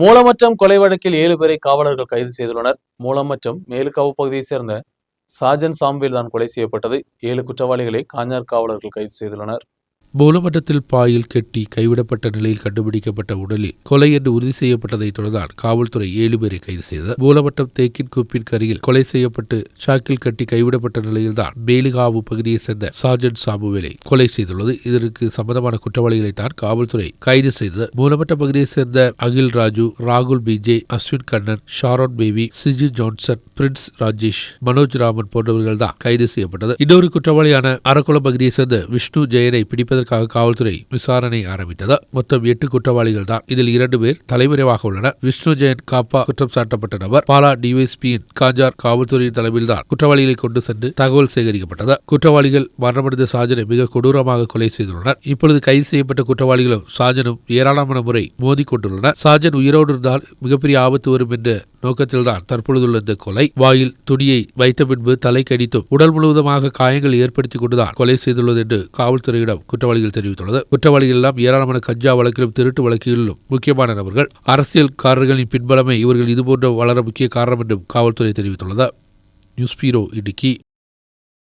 மூலமற்றம் கொலை வழக்கில் ஏழு பேரை காவலர்கள் கைது செய்துள்ளனர். மூலமற்றம் மேலுக்காவு பகுதியைச் சேர்ந்த சாஜன் சாம்வேல் தான் கொலை செய்யப்பட்டது. ஏழு குற்றவாளிகளை காஞ்சார் காவலர்கள் கைது செய்துள்ளனர். மூலமட்டத்தில் பாயில் கெட்டி கைவிடப்பட்ட நிலையில் கண்டுபிடிக்கப்பட்ட உடலில் கொலை என்று உறுதி செய்யப்பட்டதைத் தொடர்ந்தால் காவல்துறை ஏழு பேரை கைது செய்தது. மூலமட்டம் தேக்கின் குப்பின் கரையில் கொலை செய்யப்பட்டு சாக்கில் கட்டி கைவிடப்பட்ட நிலையில்தான் மேலுகாவு பகுதியைச் சேர்ந்த சார்ஜன் சாமுவேலை கொலை செய்துள்ளது. இதற்கு சம்பந்தமான குற்றவாளிகளை தான் காவல்துறை கைது செய்தது. மூலமட்ட பகுதியைச் சேர்ந்த அகில் ராஜு ராகுல் BJ Ashwin Kannan Sharon Baby Siji Johnson Prince Rajesh Manoj Raman போன்றவர்கள் தான் கைது செய்யப்பட்டது. இன்னொரு குற்றவாளியான அரக்குளம் பகுதியைச் சேர்ந்த விஷ்ணு ஜெயனை பிடிப்பதற்காக காவல்துறை விசாரணை ஆரம்பித்தது. மொத்தம் எட்டு குற்றவாளிகள் தான் இதில் இரண்டு பேர் தலைமறைவாக உள்ளனர். விஷ்ணு ஜெயன் காப்பா குற்றம் சாட்டப்பட்ட நபர். பாலா டிவைஎஸ்பியின் காஞ்சார் காவல்துறையின் தலைமையில் தான் குற்றவாளிகளை கொண்டு சென்று தகவல் சேகரிக்கப்பட்டது. குற்றவாளிகள் மரணமடைந்த சாஜனை மிக கொடூரமாக கொலை செய்துள்ளனர். இப்பொழுது கைது செய்யப்பட்ட குற்றவாளிகளும் சாஜனும் ஏராளமான முறை மோதிக்கொண்டுள்ளனர் சாஜன் உயிரோடு இருந்தால் மிகப்பெரிய ஆபத்து வரும் என்று நோக்கத்தில்தான் தற்பொழுதுள்ள இந்த கொலை. வாயில் துணியை வைத்த பின்பு தலை கடித்தும் உடல் முழுவதுமாக காயங்கள் ஏற்படுத்திக் கொண்டுதான் கொலை செய்துள்ளது என்று காவல்துறையிடம் குற்றவாளிகள் தெரிவித்துள்ளது. குற்றவாளிகள் எல்லாம் ஏராளமான கஞ்சா வழக்கிலும் திருட்டு வழக்கிலும் முக்கியமான நபர்கள். அரசியல்காரர்களின் பின்பலமே இவர்கள் இதுபோன்ற வளர முக்கிய காரணம் என்றும் காவல்துறை தெரிவித்துள்ளது. News bureau Idukki.